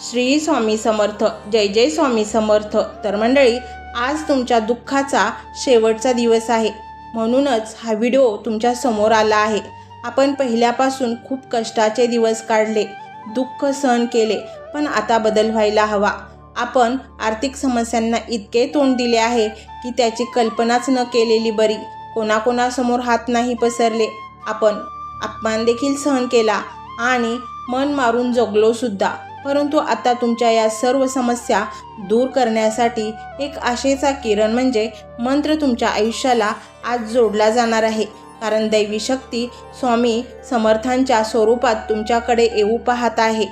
श्री स्वामी समर्थ जय जय स्वामी समर्थ. तर मंडळी आज तुमच्या दुःखाचा शेवटचा दिवस आहे. म्हणूनच हा व्हिडिओ तुमच्यासमोर आला आहे. आपण पहिल्यापासून खूप कष्टाचे दिवस काढले दुःख सहन केले पण आता बदल व्हायला हवा. आपण आर्थिक समस्यांना इतके तोंड दिले आहे की त्याची कल्पनाच न केलेली बरी कोणाकोणासमोर हात नाही पसरले. आपण अपमान देखील सहन केला आणि मन मारून जगलो सुद्धा. परंतु आता तुमच्या या सर्व समस्या दूर करण्यासाठी एक आशेचा किरण म्हणजे मंत्र तुमच्या आयुष्याला आज जोडला जाणार आहे. कारण दैवी शक्ती स्वामी समर्थांच्या स्वरूपात तुमच्याकडे येऊ पाहत आहे.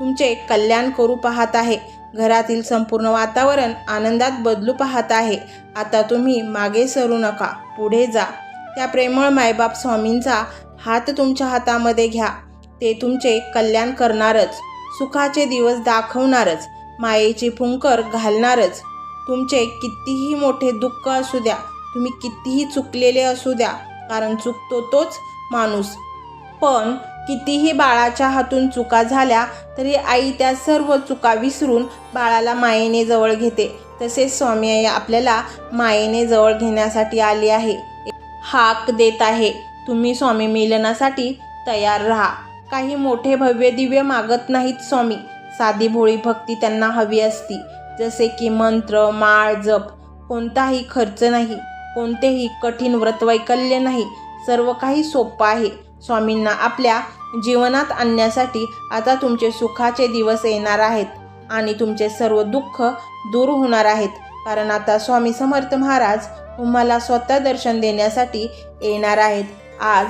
तुमचे कल्याण करू पाहत आहे. घरातील संपूर्ण वातावरण आनंदात बदलू पाहत आहे. आता तुम्ही मागे सरू नका. पुढे जा. त्या प्रेमळ मायबाप स्वामींचा हात तुमच्या हातामध्ये घ्या. ते तुमचे कल्याण करणारच. सुखाचे दिवस दाखवणारच मायेची फुंकर घालणारच. तुमचे कितीही मोठे दुःख असू द्या तुम्ही कितीही चुकलेले असू द्या कारण चुकतो तोच माणूस. पण कितीही बाळाच्या हातून चुका झाल्या तरी आई त्या सर्व चुका विसरून बाळाला मायेने जवळ घेते. तसेच स्वामी आई आपल्याला मायेने जवळ घेण्यासाठी आली आहे. हाक देत आहे. तुम्ही स्वामी मिलनासाठी तयार राहा. काही मोठे भव्य दिव्य मागत नाहीत स्वामी. साधी भोळी भक्ती त्यांना हवी असती. जसे की मंत्र माळ जप. कोणताही खर्च नाही. कोणतेही कठीण व्रतवैकल्य नाही. सर्व काही सोपं आहे. स्वामींना आपल्या जीवनात आणण्यासाठी आता तुमचे सुखाचे दिवस येणार आहेत. आणि तुमचे सर्व दुःख दूर होणार आहेत. कारण आता स्वामी समर्थ महाराज तुम्हाला स्वतः दर्शन देण्यासाठी येणार आहेत. आज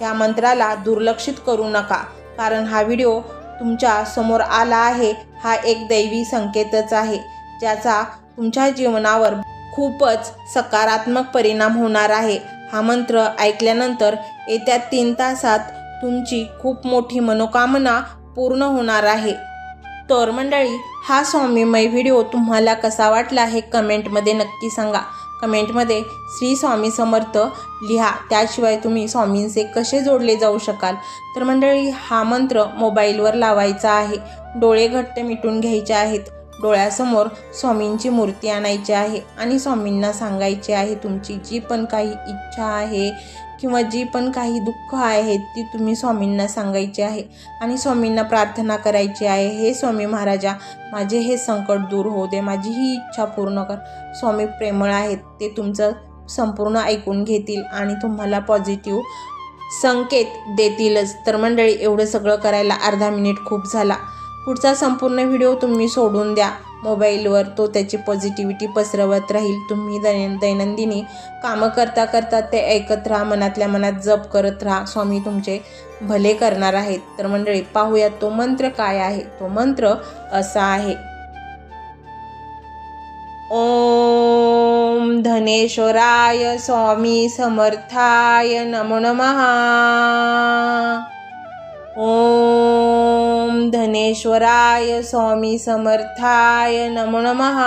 या मंत्राला दुर्लक्षित करू नका. कारण हा व्हिडिओ तुमच्यासमोर आला आहे हा एक दैवी संकेतच आहे ज्याचा तुमच्या जीवनावर खूपच सकारात्मक परिणाम होणार आहे. हा मंत्र ऐकल्यानंतर येत्या तीन तासात तुमची खूप मोठी मनोकामना पूर्ण होणार आहे. तर मंडळी हा स्वामीमय व्हिडिओ तुम्हाला कसा वाटला हे कमेंटमध्ये नक्की सांगा. कमेंटमध्ये श्री स्वामी समर्थ लिहा. त्याशिवाय तुम्ही स्वामींचे कसे जोडले जाऊ शकाल? तर मंडळी हा मंत्र मोबाईलवर लावायचा आहे. डोळे घट्ट मिटून घ्यायचे आहेत. डोळ्यासमोर स्वामींची मूर्ती आणायची आहे आणि स्वामींना सांगायचे आहे तुमची जी पण काही इच्छा आहे किंवा जी पण काही दुःख आहे ती तुम्ही स्वामींना सांगायची आहे आणि स्वामींना प्रार्थना करायची आहे. हे स्वामी महाराजा माझे हे संकट दूर होऊ दे माझी ही इच्छा पूर्ण कर. स्वामी प्रेमळ आहेत ते तुमचं संपूर्ण ऐकून घेतील आणि तुम्हाला पॉझिटिव्ह संकेत देतीलच. तर मंडळी एवढं सगळं करायला अर्धा मिनिट खूप झाला. पुढचा संपूर्ण व्हिडिओ तुम्ही सोडून द्या. मोबाईलवर तो त्याची पॉझिटिव्हिटी पसरवत राहील. तुम्ही दैन दैनंदिनी कामं करता करता ते ऐकत राहा मनातल्या मनात जप करत राहा. स्वामी तुमचे भले करणार आहेत. तर मंडळी पाहूया तो मंत्र काय आहे? तो मंत्र असा आहे. ओम धनेश्वराय स्वामी समर्थाय नमो नमः. ओम धनेश्वराय स्वामी समर्थाय नमो नमः।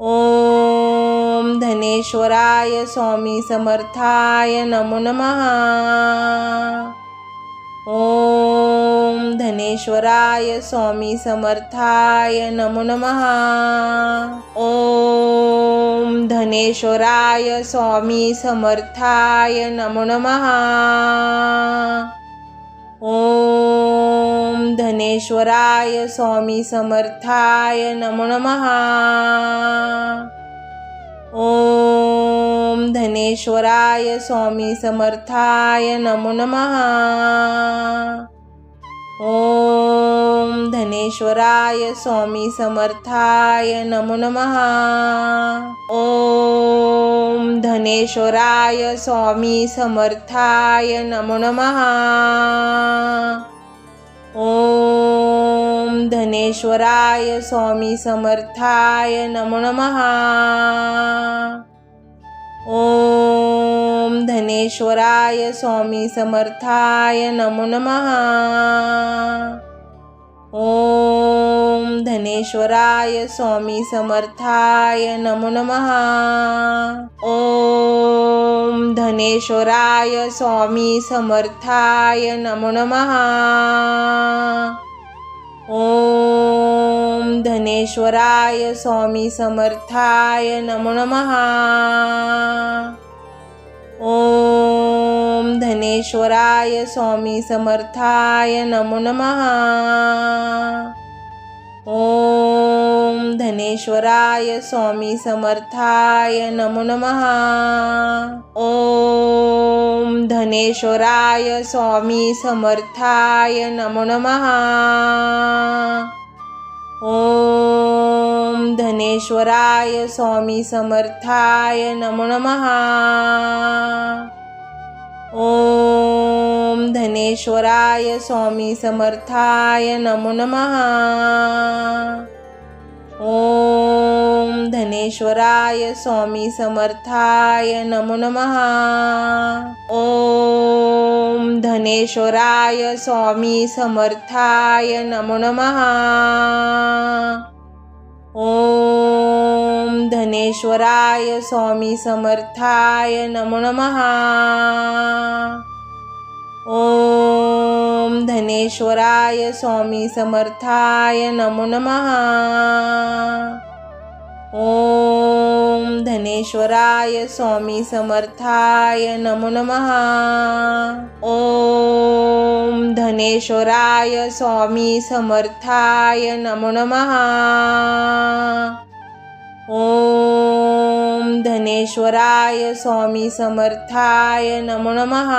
ओम धनेश्वराय स्वामी समर्थाय नमो नमः। ओम धनेश्वराय स्वामी समर्थाय नमो नमः। ओम स्वामी समर्थाय नमो नमः। ओम धनेश्वराय स्वामी समर्थाय नमो नमः। ओम धनेश्वराय स्वामी समर्थाय नमो नमः। ओम धनेश्वराय स्वामी समर्थाय नमो नमः। ओम धनेश्वराय स्वामी समर्थाय नमो नमः। ओम धनेश्वराय स्वामी समर्थाय नमो नमः। ओम धनेश्वराय स्वामी समर्थाय नमो नमः। ओम धनेश्वराय स्वामी समर्थाय नमो नमः। ओम धनेश्वराय स्वामी समर्थाय नमो नमः। ओम धनेश्वराय स्वामी समर्थाय नमो नमः। ओम धनेश्वराय स्वामी समर्थाय नमो नमः। ओम धनेश्वराय स्वामी समर्थाय नमो नमः। ओम धनेश्वराय स्वामी समर्थाय नमो नमः। ओम धनेश्वराय स्वामी समर्थाय नमो नमः। ओम धनेश्वराय स्वामी समर्थाय नमो नमः। ओम धनेश्वराय स्वामी समर्थाय नमो नमः। ओम धनेश्वराय स्वामी समर्थाय नमो नमः। ओम धनेश्वराय स्वामी समर्थाय नमो नमः। ओम धनेश्वराय स्वामी समर्थाय नमो नमः। ओम धनेश्वराय स्वामी समर्थाय नमो नमः। ओम धनेश्वराय स्वामी समर्थाय नमो नमः। ओम धनेश्वराय स्वामी समर्थाय नमो नमः।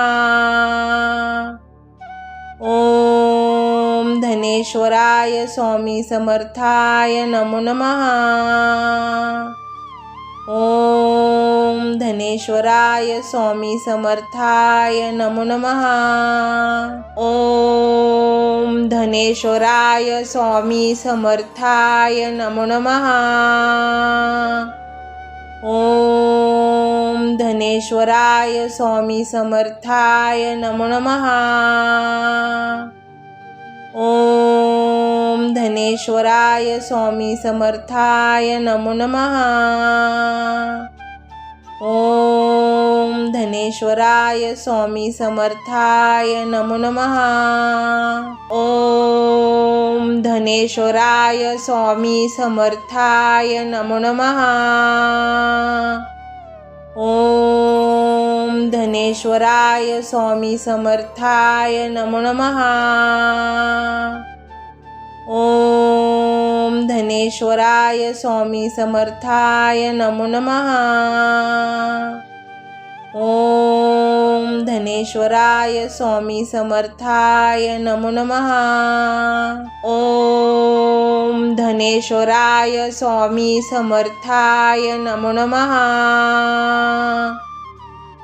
ओम धनेश्वराय स्वामी समर्थाय नमो नमः। ओम धनेश्वराय स्वामी समर्थाय नमो नमः। ओम धनेश्वराय स्वामी समर्थाय नमो नमः। ओम धनेश्वराय स्वामी समर्थाय नमो नमहा ओम धनेश्वराय स्वामी समर्थाय नमो नमहा ओम धनेश्वराय स्वामी समर्थाय नमो नमः। ओम धनेश्वराय स्वामी समर्थाय नमो नमः। ओम धनेश्वराय स्वामी समर्थाय नमो नमः। ओम धनेश्वराय स्वामी समर्थाय नमो नमः। ओम धनेश्वराय स्वामी समर्थाय नमो नमः। ओम धनेश्वराय स्वामी समर्थाय नमो नमः।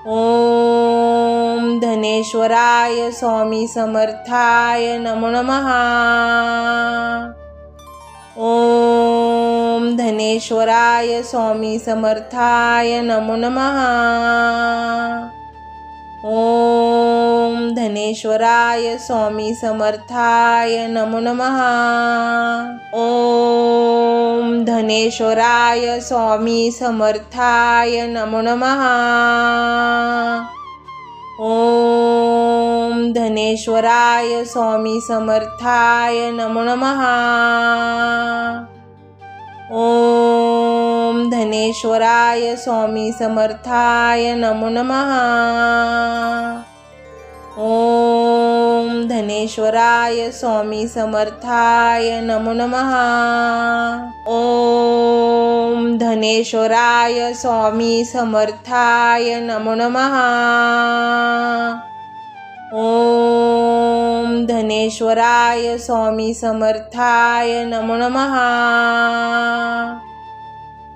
ओम धनेश्वराय स्वामी समर्थाय नमो नमहा ओम धनेश्वराय स्वामी समर्थाय नमो नमहा ओम धनेश्वराय स्वामी समर्थाय नमो नमः। ओम धनेश्वराय स्वामी समर्थाय नमो नमः। ओम धनेश्वराय स्वामी समर्थाय नमो नमः। ओम धनेश्वराय स्वामी समर्थाय नमो नमः। ओम धनेश्वराय स्वामी समर्थाय नमो नमः। ओम धनेश्वराय स्वामी समर्थाय नमो नमः। ओम धनेश्वराय स्वामी समर्थाय नमो नमः।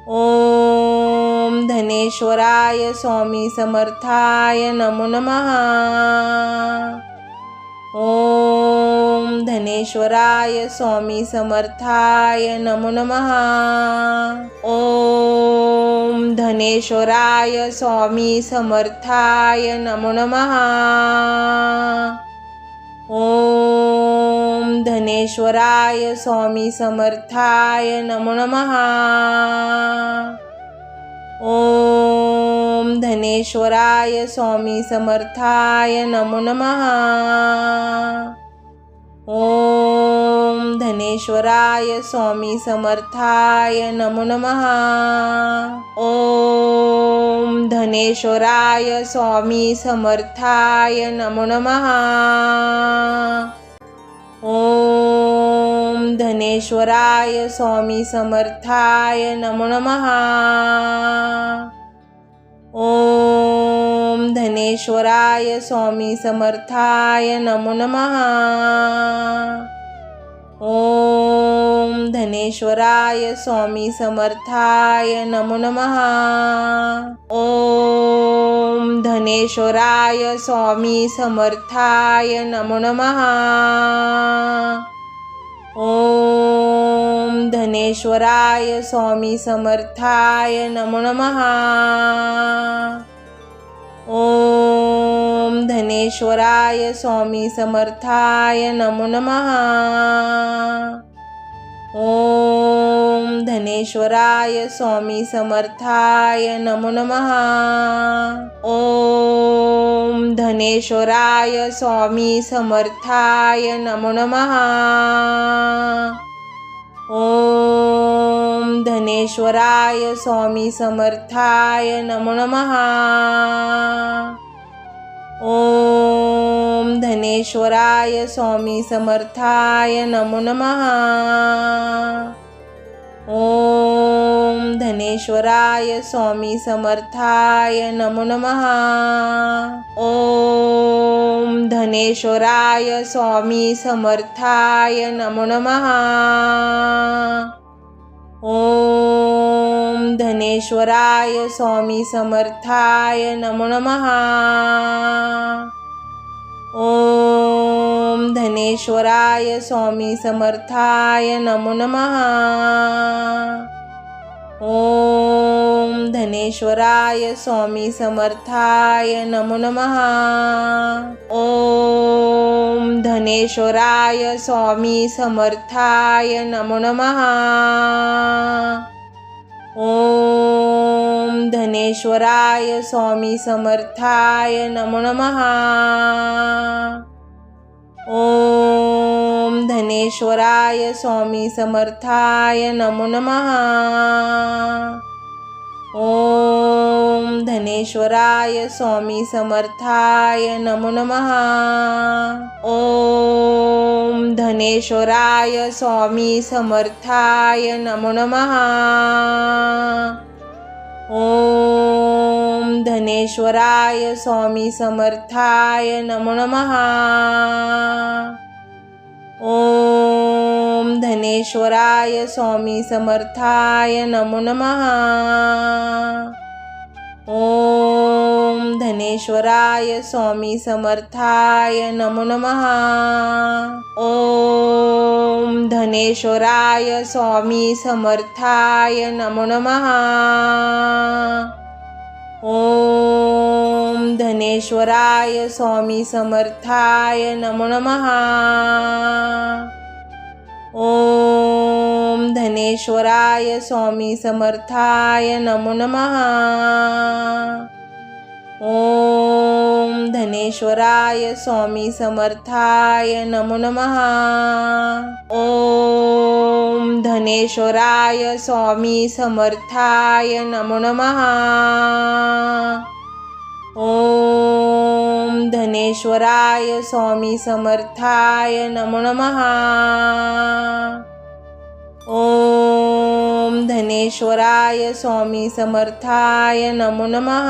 ओम धनेश्वराय स्वामी समर्थाय नमो नमः। ओम धनेश्वराय स्वामी समर्थाय नमो नमः। ओम धनेश्वराय स्वामी समर्थाय नमो नमः। ओम धनेश्वराय स्वामी समर्थाय नमो नमः। ओम धनेश्वराय स्वामी समर्थाय नमो नमः। ओम धनेश्वराय स्वामी समर्थाय नमो नमः। ओम धनेश्वराय स्वामी समर्थाय नमो नमः। ओम धनेश्वराय स्वामी समर्थाय नमो नमः। ओम धनेश्वराय स्वामी समर्थाय नमो नमः। ओम धनेश्वराय स्वामी समर्थाय नमो नमः। ओम धनेश्वराय स्वामी समर्थाय नमो नमः। ओम धनेश्वराय स्वामी समर्थाय नमो नमः। ओम धनेश्वराय स्वामी समर्थाय नमो नमः। ओम धनेश्वराय स्वामी समर्थाय नमो नमः। ओम धनेश्वराय स्वामी समर्थाय नमो नमः। ओम धनेश्वराय स्वामी समर्थाय नमो नमः। ओम धनेश्वराय स्वामी समर्थाय नमो नमः। ओम धनेश्वराय स्वामी समर्थाय नमो नमः। ओम धनेश्वराय स्वामी समर्थाय नमो नमः। ओम धनेश्वराय स्वामी समर्थाय नमो नमः। ओम धनेश्वराय स्वामी समर्थाय नमो नमः। ओम धनेश्वराय स्वामी समर्थाय नमो नमः। ओम धनेश्वराय स्वामी समर्थाय नमो नमः। ओम धनेश्वराय स्वामी समर्थाय नमो नमः। ओम धनेश्वराय स्वामी समर्थाय नमो नमः। ओम धनेश्वराय स्वामी समर्थाय नमो नमः। ओम धनेश्वराय स्वामी समर्थाय नमो नमः। ओम धनेश्वराय स्वामी समर्थाय नमो नमः। ओम धनेश्वराय स्वामी समर्थाय नमो नमः। ओम धनेश्वराय स्वामी समर्थाय नमो नमः। ओम धनेश्वराय स्वामी समर्थाय नमो नमः। ओम धनेश्वराय स्वामी समर्थाय नमो नमः। ओम धनेश्वराय स्वामी समर्थाय नमो नमः। ओम धनेश्वराय स्वामी समर्थाय नमो नमः। ओम धनेश्वराय स्वामी समर्थाय नमो नमः। ओम धनेश्वराय स्वामी समर्थाय नमो नमः। ओम धनेश्वराय स्वामी समर्थाय नमो नमः।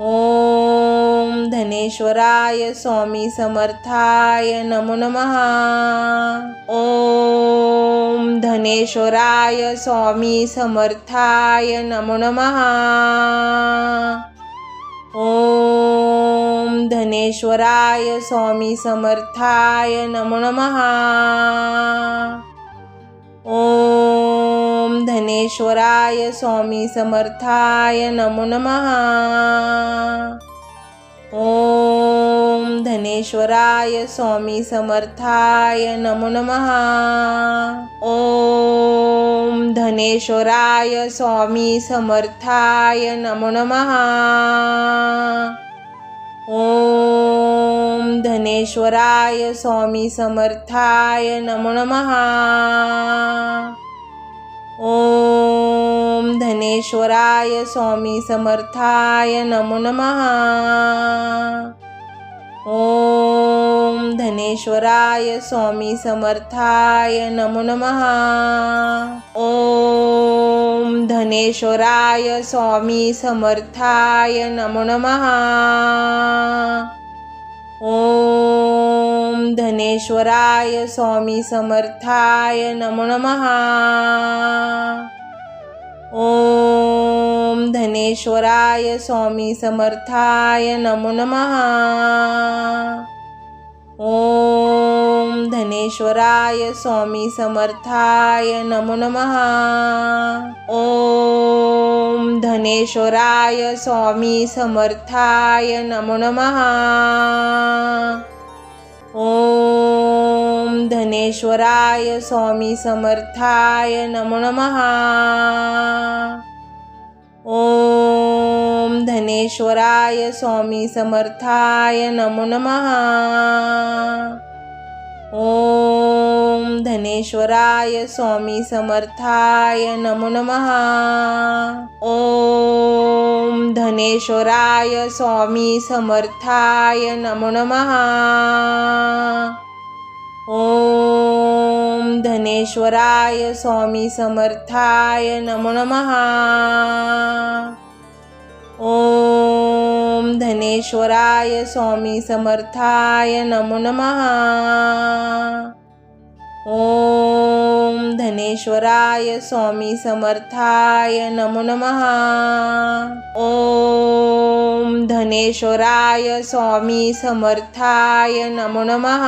ओम धनेश्वराय स्वामी समर्थाय नमो नमः। ओम धनेश्वराय स्वामी समर्थाय नमो नमः। ओम धनेश्वराय स्वामी समर्थाय नमो नमः। ओम धनेश्वराय स्वामी समर्थाय नमो नमः। ओम धनेश्वराय स्वामी समर्थाय नमो नमः। ओम धनेश्वराय स्वामी समर्थाय नमो नमः। ओम धनेश्वराय स्वामी समर्थाय नमो नमः। ओम धनेश्वराय स्वामी समर्थाय नमो नमः। ओम धनेश्वराय स्वामी समर्थाय नमो नमः। ओम धनेश्वराय स्वामी समर्थाय नमो नमः। ओम धनेश्वराय स्वामी समर्थाय नमो नमः। ओम धनेश्वराय स्वामी समर्थाय नमो नमः। ओम धनेश्वराय स्वामी समर्थाय नमो नमः। ओम धनेश्वराय स्वामी समर्थाय नमो नमः। ओम धनेश्वराय स्वामी समर्थाय नमो नमः। ओम धनेश्वराय स्वामी समर्थाय नमो नमः। ओम धनेश्वराय स्वामी समर्थाय नमो नमः। ओम धनेश्वराय स्वामी समर्थाय नमो नमः। ओम धनेश्वराय स्वामी समर्थाय नमो नमः। ओम धनेश्वराय स्वामी समर्थाय नमो नमः। ओम धनेश्वराय स्वामी समर्थाय नमो नमः। ओम धनेश्वराय स्वामी समर्थाय नमो नमः।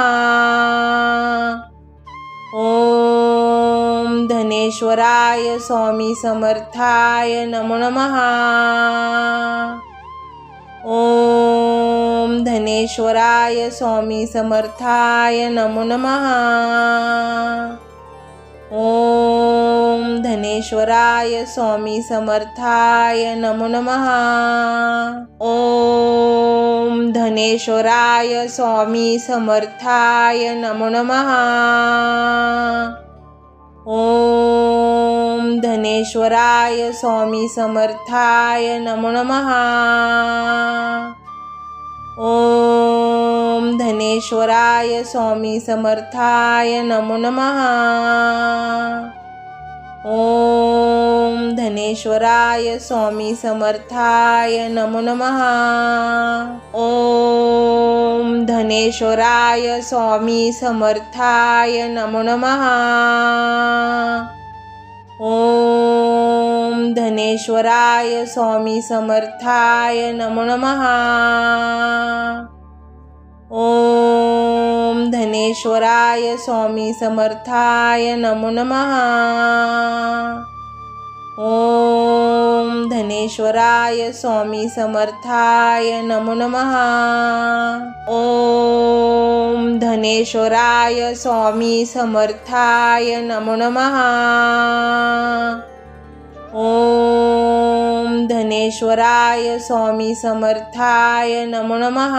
ओम धनेश्वराय स्वामी समर्थाय नमो नमः। ओम धनेश्वराय स्वामी समर्थाय नमो नमः। ओम धनेश्वराय स्वामी समर्थाय नमो नमः। ओम धनेश्वराय स्वामी समर्थाय नमो नमः। ओम धनेश्वराय स्वामी समर्थाय नमो नमः। ओम धनेश्वराय स्वामी समर्थाय नमो नमः। ओम धनेश्वराय स्वामी समर्थाय नमो नमः। ओम धनेश्वराय स्वामी समर्थाय नमो नमः। ओम धनेश्वराय स्वामी समर्थाय नमो नमः। ओम धनेश्वराय स्वामी समर्थाय नमो नमः। ओम धनेश्वराय स्वामी समर्थाय नमो नमः। ओम धनेश्वराय स्वामी समर्थाय नमो नमः। ओम धनेश्वराय स्वामी समर्थाय नमो नमः।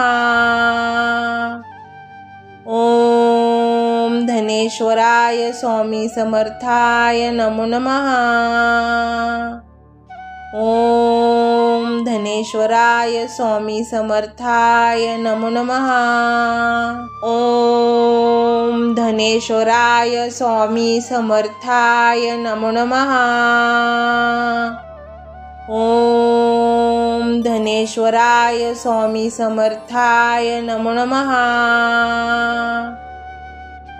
ओम धनेश्वराय स्वामी समर्थाय नमो नमः। ओम धनेश्वराय स्वामी समर्थाय नमो नमः। ओम धनेश्वराय स्वामी समर्थाय नमो नमः। ओम धनेश्वराय स्वामी समर्थाय नमो नमहा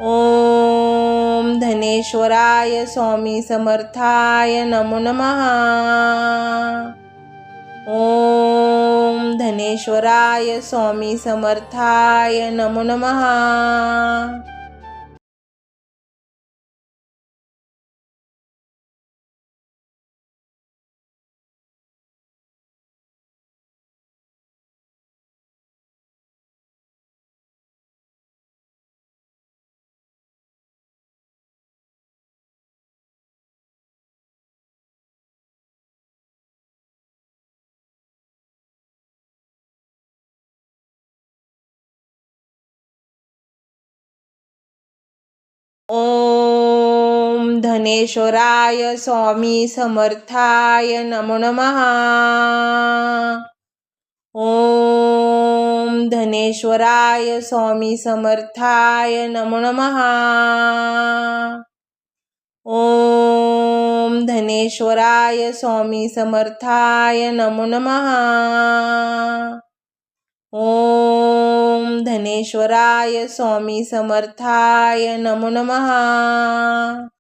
ओम धनेश्वराय स्वामी समर्थाय नमो नमहा ओम धनेश्वराय स्वामी समर्थाय नमो नमहा धनेश्वराय स्वामी समर्थाय नमो नमः। ओम धनेश्वराय स्वामी समर्थाय नमो नमः। ओम धनेश्वराय स्वामी समर्थाय नमो नमः। ओम धनेश्वराय स्वामी समर्थाय नमो नमः।